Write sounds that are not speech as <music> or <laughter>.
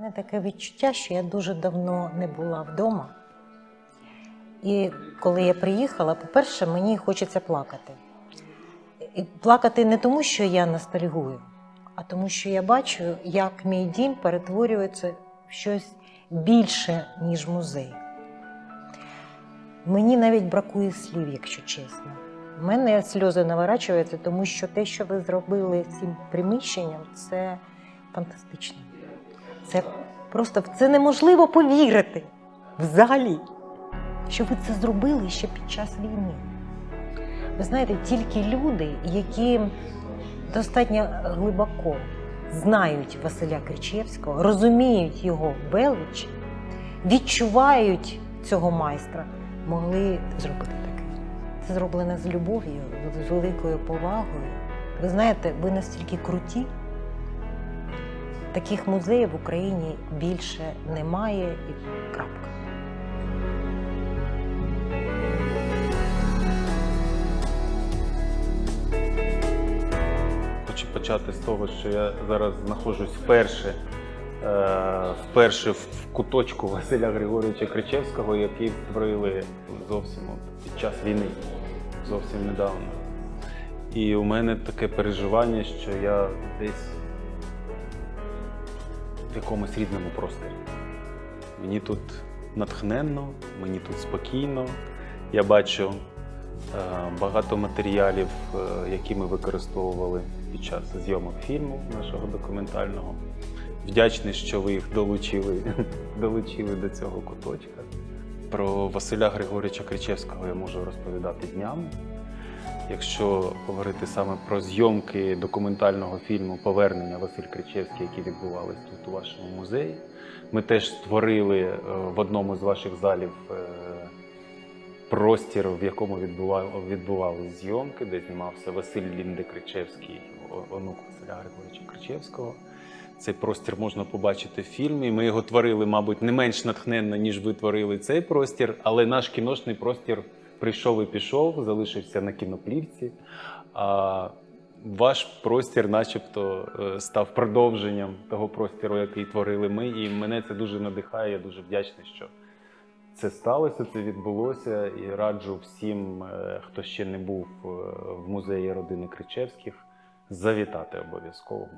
мене таке відчуття, що я дуже давно не була вдома. І коли я приїхала, по-перше, мені хочеться плакати. І плакати не тому, що я ностальгую, а тому, що я бачу, як мій дім перетворюється в щось більше, ніж музей. Мені навіть бракує слів, якщо чесно. У мене сльози наворачуються, тому що те, що ви зробили цим приміщенням, це фантастично. Це просто в це неможливо повірити взагалі, що ви це зробили ще під час війни. Ви знаєте, тільки люди, які достатньо глибоко знають Василя Кричевського, розуміють його велич, відчувають цього майстра, могли зробити таке. Це зроблено з любов'ю, з великою повагою. Ви знаєте, ви настільки круті, таких музеїв в Україні більше немає і крапка. Хочу почати з того, що я зараз знаходжусь вперше, е, вперше в куточку Василя Григоровича Кричевського, який створили зовсім під час війни, зовсім недавно. І у мене таке переживання, що я десь в якомусь рідному просторі. Мені тут натхненно, мені тут спокійно. Я бачу е, багато матеріалів, е, які ми використовували під час зйомок фільму нашого документального. Вдячний, що ви їх долучили, <laughs> долучили до цього куточка. Про Василя Григорича Кричевського я можу розповідати днями. Якщо говорити саме про зйомки документального фільму Повернення Василь Кричевський, які відбувалися тут у вашому музеї, ми теж створили е, в одному з ваших залів е, простір, в якому відбували, відбувалися зйомки, де знімався Василь Лінде Кричевський, онук Василя Григоровича Кричевського. Цей простір можна побачити в фільмі. Ми його творили, мабуть, не менш натхненно, ніж ви творили цей простір, але наш кіношний простір прийшов і пішов, залишився на кіноплівці. А ваш простір, начебто, е, став продовженням того простіру, який творили ми. І мене це дуже надихає. Я дуже вдячний, що це сталося, це відбулося. І раджу всім, е, хто ще не був е, в музеї родини Кричевських, завітати обов'язково.